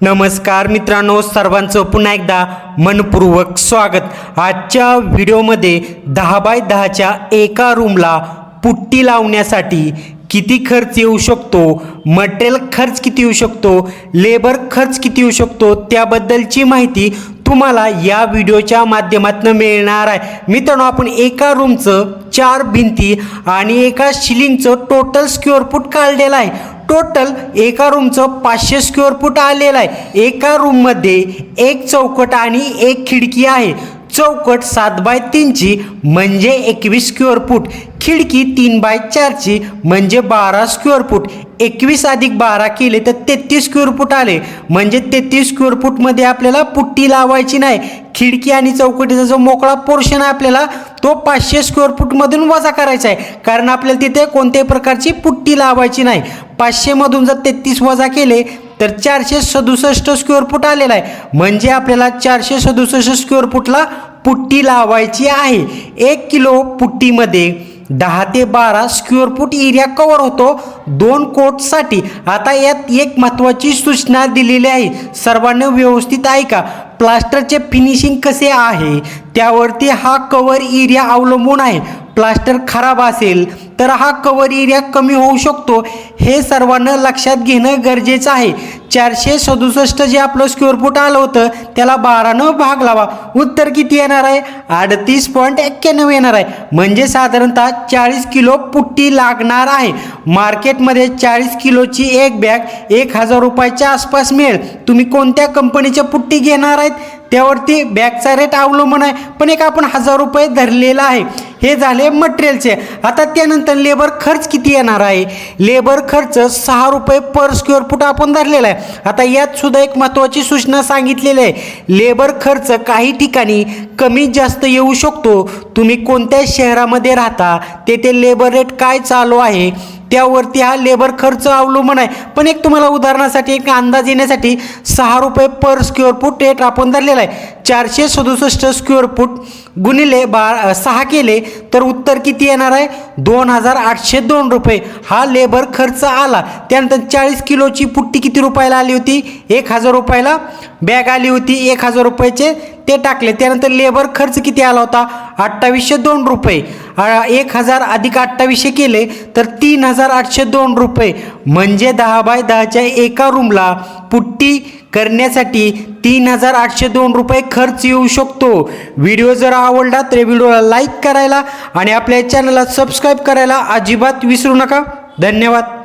नमस्कार मित्रांनो सर्वांचं पुन्हा एकदा मनपूर्वक स्वागत. आजच्या व्हिडिओमध्ये दहा बाय दहाच्या एका रूमला पुट्टी लावण्यासाठी किती खर्च येऊ शकतो मटेरियल खर्च किती येऊ शकतो लेबर खर्च किती येऊ शकतो त्याबद्दलची माहिती तुम्हाला या व्हिडिओच्या माध्यमातून मिळणार आहे. मित्रांनो आपण एका रूमचं चार भिंती आणि एका शिलिंगचं टोटल स्क्वेअर फूट काढलेलं आहे. टोटल एका रूमचं पाचशे स्क्वेअर फूट आलेलं आहे. एका रूममध्ये एक चौकट आणि एक खिडकी आहे. चौकट सात बाय तीनची म्हणजे एकवीस स्क्वेअर फूट खिडकी तीन बाय चारची म्हणजे बारा स्क्वेअर फूट एकवीस अधिक बारा केले तर तेहतीस स्क्वेअर फूट आले. म्हणजे तेहतीस स्क्वेअर फूटमध्ये आपल्याला पुट्टी लावायची नाही. खिडकी आणि चौकटीचा जो मोकळा पोर्शन आहे आपल्याला तो पाचशे स्क्वेअर फूटमधून वजा करायचा आहे. कारण आपल्याला तिथे कोणत्याही प्रकारची पुट्टी लावायची नाही. पाचशेमधून जर तेहतीस वजा केले तर चारशे सदुसष्ट स्क्वेअर फूट आलेला आहे. म्हणजे आपल्याला चारशे सदुसष्ट स्क्वेअर फूटला पुट्टी लावायची आहे. एक किलो पुट्टीमध्ये दहा ते बारा स्क्वेअर फूट एरिया कवर होतो. दोन कोटसाठी. आता यात एक महत्त्वाची सूचना दिलेली आहे. सर्वांना व्यवस्थित ऐका. प्लास्टरचे फिनिशिंग कसे आहे? त्यावरती हा कवर एरिया अवलंबून आहे. प्लास्टर खराब असेल तर हा कवर एरिया कमी होऊ शकतो हे सर्वांना लक्षात घेणं गरजेचं आहे. चारशे सदुसष्ट जे आपलं स्क्वेअर फूट आलं होतं त्याला बारानं भाग लावा. उत्तर किती येणार आहे? अडतीस पॉईंट एक्क्याण्णव येणार आहे. म्हणजे साधारणतः चाळीस किलो पुट्टी लागणार आहे. मार्केटमध्ये चाळीस किलोची एक बॅग एक हजार रुपयाच्या आसपास मिळेल. तुम्ही कोणत्या कंपनीच्या पुट्टी घेणार आहेत? त्यावरती बॅगचा रेट अवलंबून आहे. पण एक आपण हजार रुपये धरलेला आहे. हे झाले मटेरियलचे आता त्यानंतर लेबर खर्च किती येणार आहे? लेबर खर्च सहा रुपये पर स्क्वेअर फूट आपण धरलेला आहे. आता यात सुद्धा एक महत्त्वाची सूचना सांगितलेली आहे. लेबर खर्च काही ठिकाणी कमी जास्त येऊ शकतो. तुम्ही कोणत्या शहरामध्ये राहता तेथे लेबर रेट काय चालू आहे? त्यावरती हा लेबर खर्च अवलंबून आहे. पण एक तुम्हाला उदाहरणासाठी एक अंदाज येण्यासाठी सहा रुपये पर स्क्वेअर फूट रेट आपण धरलेला आहे. चारशे सदुसष्ट स्क्वेअर फूट गुणिले बा सहा केले तर उत्तर किती येणार आहे? दोन हजार आठशे दोन रुपये. हा लेबर खर्च आला. त्यानंतर चाळीस किलोची पुट्टी किती रुपयाला आली होती? एक हजार रुपयाला. बॅग आली होती एक हजार रुपयाचे. ते टाकले. त्यानंतर लेबर खर्च किती आला होता? अठ्ठावीसशे दोन रुपये. एक हजार अधिक अठ्ठावीसशे केले तर तीन हजार आठशे दोन रुपये. म्हणजे दहा बाय दहाच्या एका रूमला पुट्टी करण्यासाठी तीन हजार आठशे दोन रुपये खर्च येऊ शकतो. व्हिडिओ जर आवडला तर व्हिडिओला लाईक करायला आणि आपल्या चॅनलला सबस्क्राईब करायला अजिबात विसरू नका. धन्यवाद.